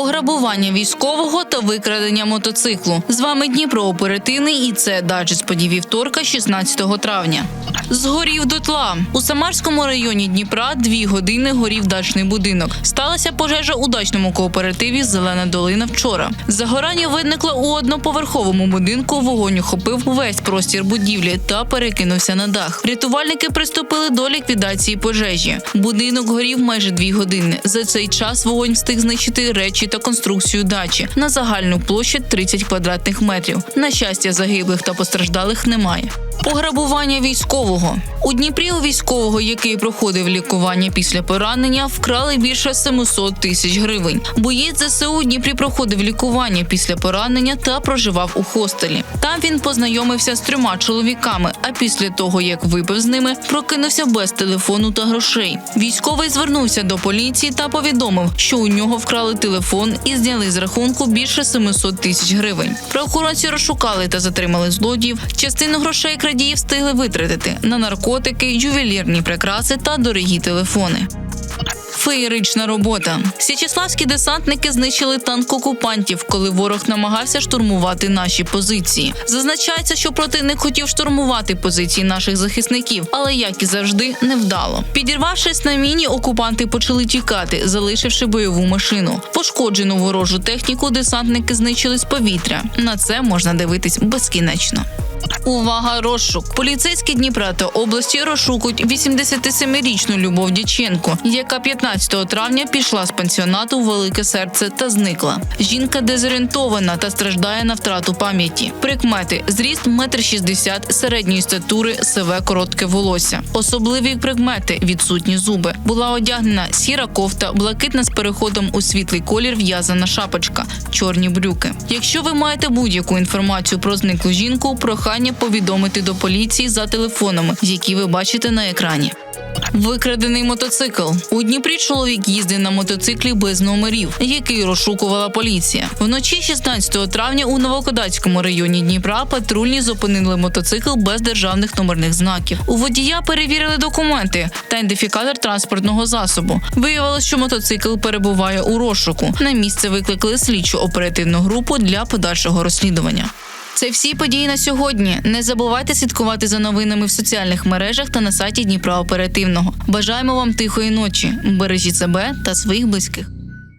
пограбування військового та викрадення мотоциклу. З вами Дніпро оперативний і це даджест подій вівторка, 16 травня. Згорів дотла у Самарському районі Дніпра дві години горів дачний будинок. Сталася пожежа у дачному кооперативі Зелена долина вчора. Загорання виникло у одноповерховому будинку. Вогонь охопив весь простір будівлі та перекинувся на дах. Рятувальники приступили до ліквідації пожежі. Будинок горів майже дві години. За цей час вогонь встиг знищити речі та конструкцію дачі на загальну площу 30 квадратних метрів. На щастя, загиблих та постраждалих немає. Пограбування військового у Дніпрі у військового, який проходив лікування після поранення, вкрали більше 700 тисяч гривень. Боєць ЗСУ у Дніпрі проходив лікування після поранення та проживав у хостелі. Там він познайомився з трьома чоловіками. А після того, як випив з ними, прокинувся без телефону та грошей. Військовий звернувся до поліції та повідомив, що у нього вкрали телефон і зняли з рахунку більше 700 тисяч гривень. Правоохоронці розшукали та затримали злодіїв. Частину грошей крадії встигли витратити на наркотики, ювелірні прикраси та дорогі телефони. Феєрична робота. Січеславські десантники знищили танк окупантів, коли ворог намагався штурмувати наші позиції. Зазначається, що противник хотів штурмувати позиції наших захисників, але як і завжди, невдало. Підірвавшись на міні, окупанти почали тікати, залишивши бойову машину. Пошкоджену ворожу техніку десантники знищили з повітря. На це можна дивитись безкінечно. Увага, розшук! Поліцейські Дніпра та області розшукують 87-річну Любов Дяченко, яка 15 травня пішла з пансіонату в велике серце та зникла. Жінка дезорієнтована та страждає на втрату пам'яті. Прикмети: зріст 1,60 м, середньої статури, сиве коротке волосся. Особливі прикмети відсутні зуби. Була одягнена сіра кофта, блакитна з переходом у світлий колір в'язана шапочка, чорні брюки. Якщо ви маєте будь-яку інформацію про зниклу жінку, прохання повідомити до поліції за телефонами, які ви бачите на екрані. Викрадений мотоцикл у Дніпрі. Чоловік їздив на мотоциклі без номерів, який розшукувала поліція. Вночі 16 травня у Новокодацькому районі Дніпра патрульні зупинили мотоцикл без державних номерних знаків. У водія перевірили документи та ідентифікатор транспортного засобу. Виявилось, що мотоцикл перебуває у розшуку. На місце викликали слідчу оперативну групу для подальшого розслідування. Це всі події на сьогодні. Не забувайте слідкувати за новинами в соціальних мережах та на сайті Дніпра Оперативного. Бажаємо вам тихої ночі. Бережіть себе та своїх близьких.